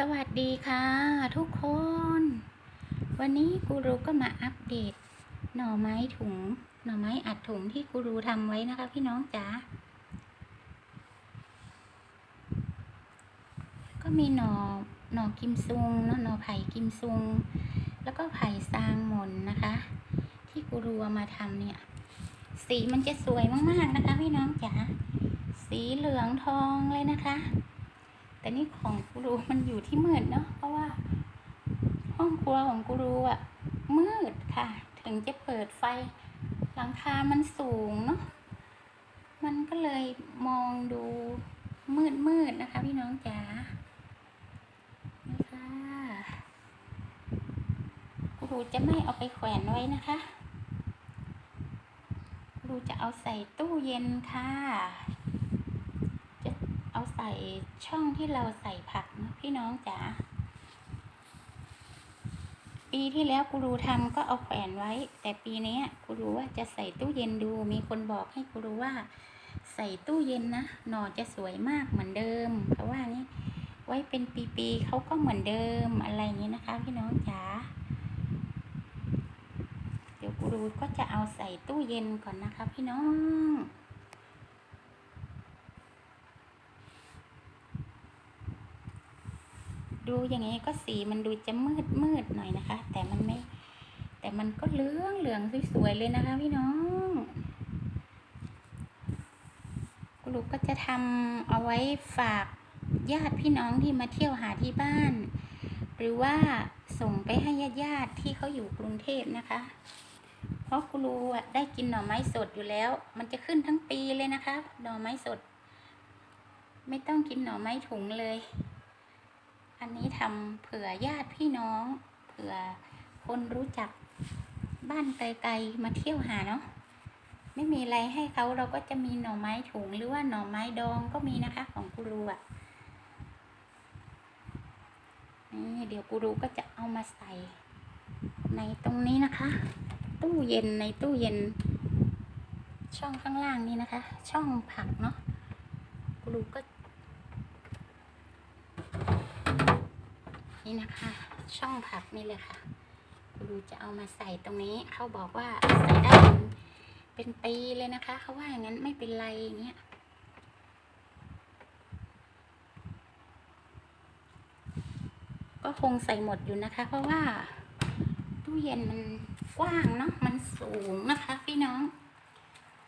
สวัสดีค่ะทุกคน วันนี้กูรูก็มาอัปเดต หน่อไม้ถุง หน่อไม้อัดถุงที่กูรูทำไว้นะคะพี่น้องจ๋าก็มีหน่อหน่อกิมซุงเนาะหน่อไผ่กิมซุง แล้วก็ไผ่ซางหมนนะคะ ที่กูรูมาทำเนี่ย สีมันจะสวยมากๆนะคะพี่น้องจ๋าสีเหลืองทองเลยนะคะ แต่นี่ของกูรูมันอยู่ที่มืดเนาะเพราะว่า ห้องครัวของกูรูอะมืดค่ะ ถึงจะเปิดไฟหลังคามันสูงเนาะมันก็เลยมองดูมืดมืดนะคะ พี่น้องจ๋าค่ะกูรูจะไม่เอาไปแขวนไว้นะคะกูรูจะเอาใส่ตู้เย็นค่ะ ใส่ช่องที่เราใส่ผักนะพี่น้องจ๋าปีที่แล้วกูรูทำก็เอาแขวนไว้ แต่ปีนี้กูรู้ว่าจะใส่ตู้เย็นดู มีคนบอกให้กูรู้ว่า ใส่ตู้เย็นนะหน่อจะสวยมากเหมือนเดิม เพราะว่านี่ไว้เป็นปีๆเขาก็เหมือนเดิมอะไรอย่างนี้นะคะ พี่น้องจ๋าเดี๋ยวกูรูก็จะเอาใส่ตู้เย็นก่อนนะคะ พี่น้อง ดูอย่างนี้ก็สีมันดูจะมืดมืดหน่อยนะคะ แต่มันไม่ แต่มันก็เหลืองเหลืองสวยๆเลยนะคะพี่น้องกุลูกก็จะทำเอาไว้ฝากญาติพี่น้องที่มาเที่ยวหาที่บ้าน หรือว่าส่งไปให้ญาติญาติที่เขาอยู่กรุงเทพนะคะ เพราะกุลูได้กินหน่อไม้สดอยู่แล้ว มันจะขึ้นทั้งปีเลยนะคะ หน่อไม้สด ไม่ต้องกินหน่อไม้ถุงเลย อันนี้ทำเผื่อญาติพี่น้อง เผื่อคนรู้จักบ้านไกลๆมาเที่ยวหาเนาะไม่มีอะไรให้เขาเราก็จะมีหน่อไม้ถุงหรือว่าหน่อไม้ดองก็มีนะคะ ของกูรูอะนี่เดี๋ยวกูรูก็จะเอามาใส่ ในตรงนี้นะคะ ตู้เย็นในตู้เย็น ช่องข้างล่างนี่นะคะ ช่องผักเนาะกูรูก็ นี่นะคะ ช่องผักนี่เลยค่ะกูรูจะเอามาใส่ตรงนี้เขาบอกว่าใส่ได้เป็นปีเลยนะคะเขาว่าอย่างนั้นไม่เป็นไรอย่างเงี้ยก็คงใส่หมดอยู่นะคะ เพราะว่าตู้เย็นมันกว้างเนาะมันสูงนะคะ พี่น้อง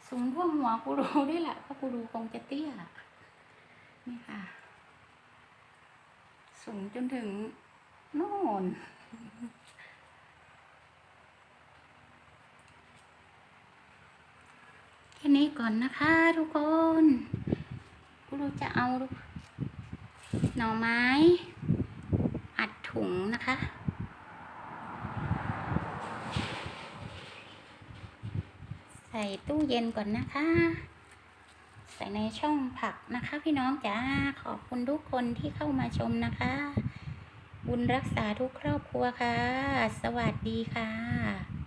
สูงท่วหัวกูรูด้วยแหละเพราะกูรูคงจะเตี้ยนี่ค่ะ สูงจนถึง น่นแค่นี้ก่อนนะคะทุกคนกูรู้จะเอาหน่อไม้ อัดถุงนะคะ ใส่ตู้เย็นก่อนนะคะ ใส่ในช่องผักนะคะ พี่น้องจ้าขอบคุณทุกคนที่เข้ามาชมนะคะ บุญรักษาทุกครอบครัวค่ะ สวัสดีค่ะ